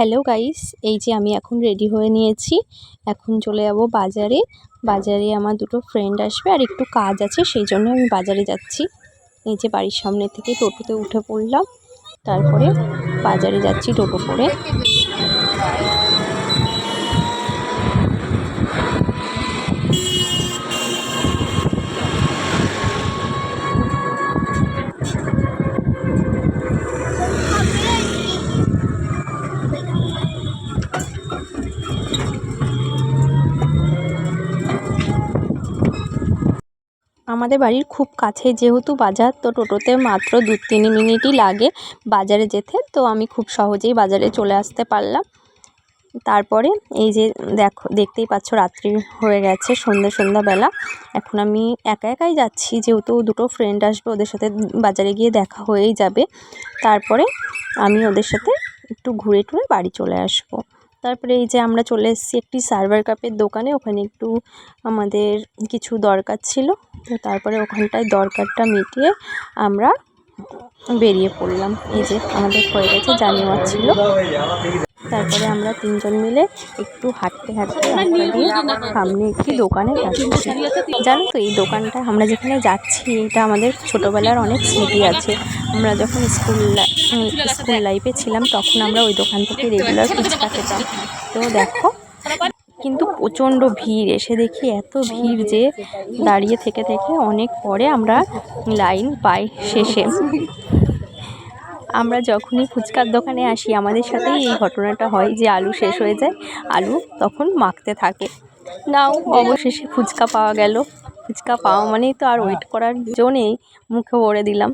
Hello guys, এই যে আমি এখন রেডি হয়ে নিয়েছি। এখন চলে যাব বাজারে। বাজারে আমার দুটো ফ্রেন্ড আসবে আর একটু কাজ আছে, সেই জন্য আমি বাজারে যাচ্ছি। এই যে বাড়ির সামনে থেকে টোটোতে উঠে পড়লাম। তারপরে বাজারে যাচ্ছি টোটো করে। আমাদের বাড়ির খুব কাছে যেহেতু বাজার, তো টোটোতে মাত্র দু তিন মিনিটই লাগে বাজারে যেতে। তো আমি খুব সহজেই বাজারে চলে আসতে পারলাম। তারপরে এই যে দেখো, দেখতেই পাচ্ছ রাত্রি হয়ে গেছে, সন্ধ্যা, সন্ধ্যাবেলা। এখন আমি একা একাই যাচ্ছি, যেহেতু দুটো ফ্রেন্ড আসবে, ওদের সাথে বাজারে গিয়ে দেখা হয়েই যাবে। তারপরে আমি ওদের সাথে একটু ঘুরে টুরে বাড়ি চলে আসব। তারপরে এই যে আমরা চলে এসেছি একটি সার্ভার কাপের দোকানে, ওখানে একটু আমাদের কিছু দরকার ছিল। তো তারপরে ওখানটায় দরকারটা মিটিয়ে আমরা বেরিয়ে পড়লাম। এই যে আমাদের হয়ে গেছে নেওয়ার ছিল। তারপরে আমরা তিনজন মিলে একটু হাঁটতে হাঁটতে সামনে একটি দোকানে যাচ্ছি জানো তো, এই দোকানটা আমরা যেখানে যাচ্ছি, এটা আমাদের ছোটোবেলার অনেক স্মৃতি আছে। আমরা যখন স্কুল স্কুল লাইফে ছিলাম, তখন আমরা ওই দোকান থেকে রেগুলার ফুচকা খেতাম। তো দেখো, কিন্তু প্রচণ্ড ভিড়। এসে দেখি এত ভিড় যে দাঁড়িয়ে থেকে থেকে অনেক পরে আমরা লাইন পাই শেষে। আমরা যখনই ফুচকার দোকানে আসি, আমাদের সাথেই এই ঘটনাটা হয় যে আলু শেষ হয়ে যায়, আলু তখন মাখতে থাকে। নাও, অবশেষে ফুচকা পাওয়া গেল। ফুচকা পাওয়া মানেই তো আর ওয়েট করার জন্যেই মুখে ভরে দিলাম।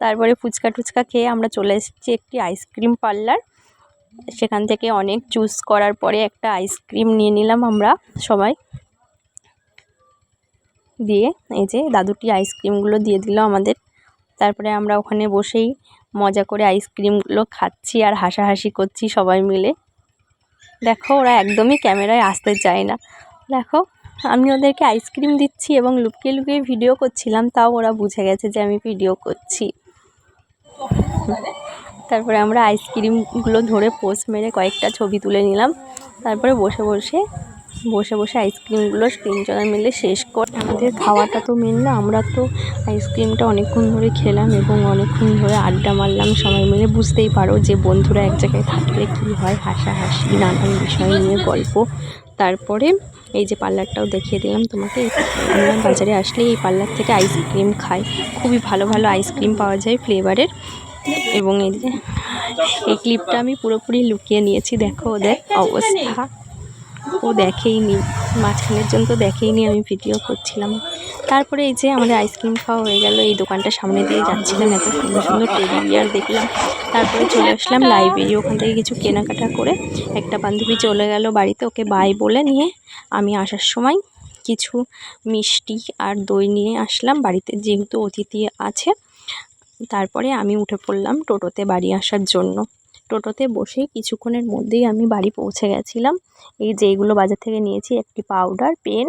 তারপরে ফুচকা টুচকা খেয়ে আমরা চলে এসেছি একটি আইসক্রিম পার্লার সেখান থেকে অনেক চুজ করার পরে একটা আইসক্রিম নিয়ে নিলাম আমরা সবাই। দিয়ে এই যে দাদুটি আইসক্রিমগুলো দিয়ে দিল আমাদের। তারপরে আমরা ওখানে বসেই মজা করে আইসক্রিমগুলো খাচ্ছি আর হাসাহাসি করছি সবাই মিলে। দেখো, ওরা একদমই ক্যামেরায় আসতে চায় না। দেখো, আমি ওদেরকে আইসক্রিম দিচ্ছি এবং লুকিয়ে লুকিয়ে ভিডিও করছিলাম, তাও ওরা বুঝে গেছে যে আমি ভিডিও করছি। তারপরে আমরা আইসক্রিমগুলো ধরে পোস্ট মেরে কয়েকটা ছবি তুলে নিলাম। তারপরে বসে বসে বসে বসে আইসক্রিমগুলো তিনজনে মিলে শেষ করে আমাদের খাওয়াটা তো মেন না, আমরা তো আইসক্রিমটা অনেকক্ষণ ধরে খেলাম এবং অনেকক্ষণ ধরে আড্ডা মারলাম, সবাই মিলে বুঝতেই পারো যে বন্ধুরা এক জায়গায় থাকলে কী হয়, হাসাহাসি, নানান বিষয় নিয়ে গল্প। তারপরে এই যে পার্লারটাও দেখিয়ে দিলাম তোমাকে, আমরা বাজারে আসলে এই পার্লার থেকে আইসক্রিম খাই। খুবই ভালো ভালো আইসক্রিম পাওয়া যায় ফ্লেভারের। এবং এই যে, এই ক্লিপটা আমি পুরোপুরি লুকিয়ে নিয়েছি, দেখো ওদের অবস্থা। ও দেখেইনি। মাঝখানের জন্য তো দেখেইনি আমি ভিডিও করছিলাম। তারপরে এই যে আমাদের আইসক্রিম খাওয়া হয়ে গেল, এই দোকানটা সামনে দিয়ে যাচ্ছিলাম, এত সুন্দর সুন্দর টেডি বিয়ার দেখলাম। তারপরে চলে আসলাম লাইব্রেরি ওখান থেকে কিছু কেনাকাটা করে একটা বান্ধবী চলে গেল বাড়িতে, ওকে বাই বলে নিয়ে আমি আসার সময় কিছু মিষ্টি আর দই নিয়ে আসলাম। বাড়িতে যেহেতু অতিথি আছে, তারপরে আমি উঠে পড়লাম টোটোতে বাড়ি আসার জন্য। টোটোতে বসেই কিছুক্ষণের মধ্যেই আমি বাড়ি পৌঁছে গেছিলাম। এই যে এইগুলো বাজার থেকে নিয়েছি একটি পাউডার পেন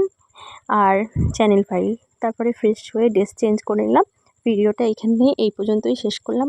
আর চ্যানেল ফাইল তারপরে ফ্রেশ হয়ে ড্রেস চেঞ্জ করে নিলাম। ভিডিওটা এখানে এই পর্যন্তই শেষ করলাম।